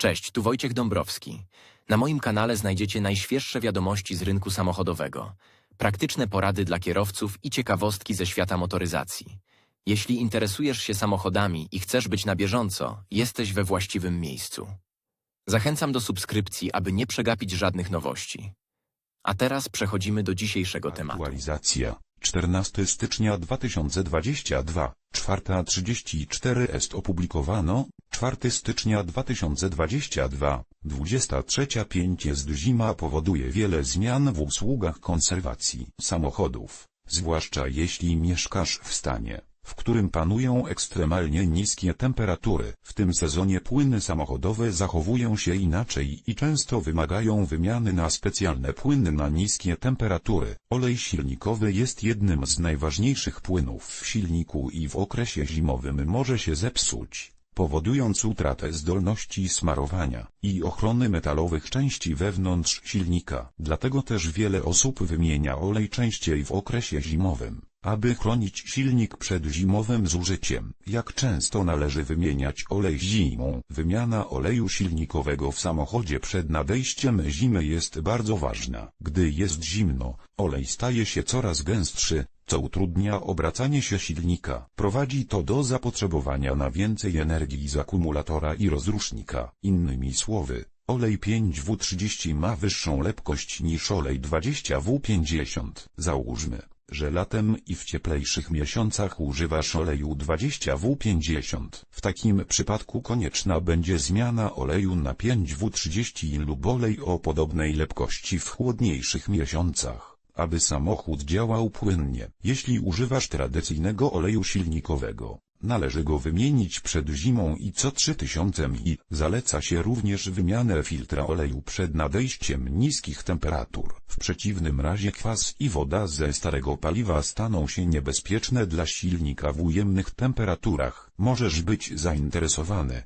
Cześć, tu Wojciech Dąbrowski. Na moim kanale znajdziecie najświeższe wiadomości z rynku samochodowego, praktyczne porady dla kierowców i ciekawostki ze świata motoryzacji. Jeśli interesujesz się samochodami i chcesz być na bieżąco, jesteś we właściwym miejscu. Zachęcam do subskrypcji, aby nie przegapić żadnych nowości. A teraz przechodzimy do dzisiejszego tematu. Aktualizacja. 14 stycznia 2022, 4.34 est opublikowano, 4 stycznia 2022, 23.05 jest zima powoduje wiele zmian w usługach konserwacji samochodów, zwłaszcza jeśli mieszkasz w stanie, w którym panują ekstremalnie niskie temperatury. W tym sezonie płyny samochodowe zachowują się inaczej i często wymagają wymiany na specjalne płyny na niskie temperatury. Olej silnikowy jest jednym z najważniejszych płynów w silniku i w okresie zimowym może się zepsuć powodując utratę zdolności smarowania i ochrony metalowych części wewnątrz silnika. Dlatego też wiele osób wymienia olej częściej w okresie zimowym, aby chronić silnik przed zimowym zużyciem. Jak często należy wymieniać olej zimą? Wymiana oleju silnikowego w samochodzie przed nadejściem zimy jest bardzo ważna. Gdy jest zimno, olej staje się coraz gęstszy, co utrudnia obracanie się silnika. Prowadzi to do zapotrzebowania na więcej energii z akumulatora i rozrusznika. Innymi słowy, olej 5W30 ma wyższą lepkość niż olej 20W50. Załóżmy, że latem i w cieplejszych miesiącach używasz oleju 20W50. W takim przypadku konieczna będzie zmiana oleju na 5W30 lub olej o podobnej lepkości w chłodniejszych miesiącach aby samochód działał płynnie. Jeśli używasz tradycyjnego oleju silnikowego, należy go wymienić przed zimą i co 3000 i zaleca się również wymianę filtra oleju przed nadejściem niskich temperatur. W przeciwnym razie kwas i woda ze starego paliwa staną się niebezpieczne dla silnika w ujemnych temperaturach. Możesz być zainteresowany,